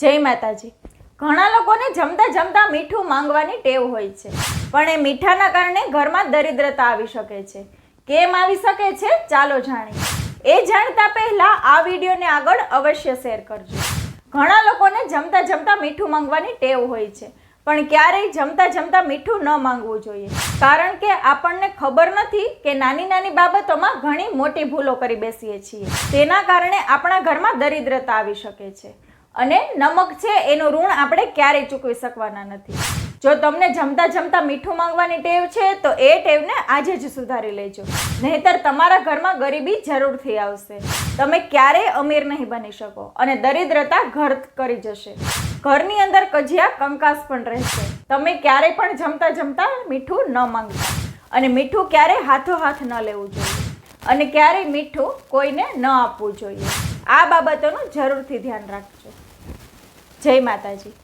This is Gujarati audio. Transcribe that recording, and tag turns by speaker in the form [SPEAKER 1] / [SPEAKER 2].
[SPEAKER 1] જય માતાજી. ઘણા લોકોને જમતા જમતા મીઠું માંગવાની ટેવ હોય છે, પણ એ મીઠાના કારણે ઘરમાં દરિદ્રતા આવી શકે છે. કેમ આવી શકે છે? ચાલો જાણીએ. એ જાણતા પહેલા આ વિડીયોને આગળ અવશ્ય શેર કરજો. ઘણા લોકોને જમતા જમતા મીઠું માંગવાની ટેવ હોય છે, પણ ક્યારેય જમતા જમતા મીઠું ન માંગવું જોઈએ. કારણ કે આપણને ખબર નથી કે નાની નાની બાબતોમાં ઘણી મોટી ભૂલો કરી બેસીએ છીએ. તેના કારણે આપણા ઘરમાં દરિદ્રતા આવી શકે છે. અને નમક છે, એનું ઋણ આપણે ક્યારેય ચૂકવી શકવાના નથી. જો તમને જમતા જમતા મીઠું માંગવાની ટેવ છે, તો એ ટેવને આજે જ સુધારી લેજો. નહીતર તમારા ઘરમાં ગરીબી જરૂરથી આવશે. તમે ક્યારેય અમીર નહીં બની શકો અને દરિદ્રતા ઘર કરી જશે. ઘરની અંદર કજિયા કંકાસ પણ રહેશે. તમે ક્યારેય પણ જમતા જમતા મીઠું ન માંગતા. અને મીઠું ક્યારેય હાથો હાથ ન લેવું જોઈએ. અને ક્યારેય મીઠું કોઈને ન આપવું જોઈએ. આ બાબતોનું જરૂરથી ધ્યાન રાખજો. જય માતાજી.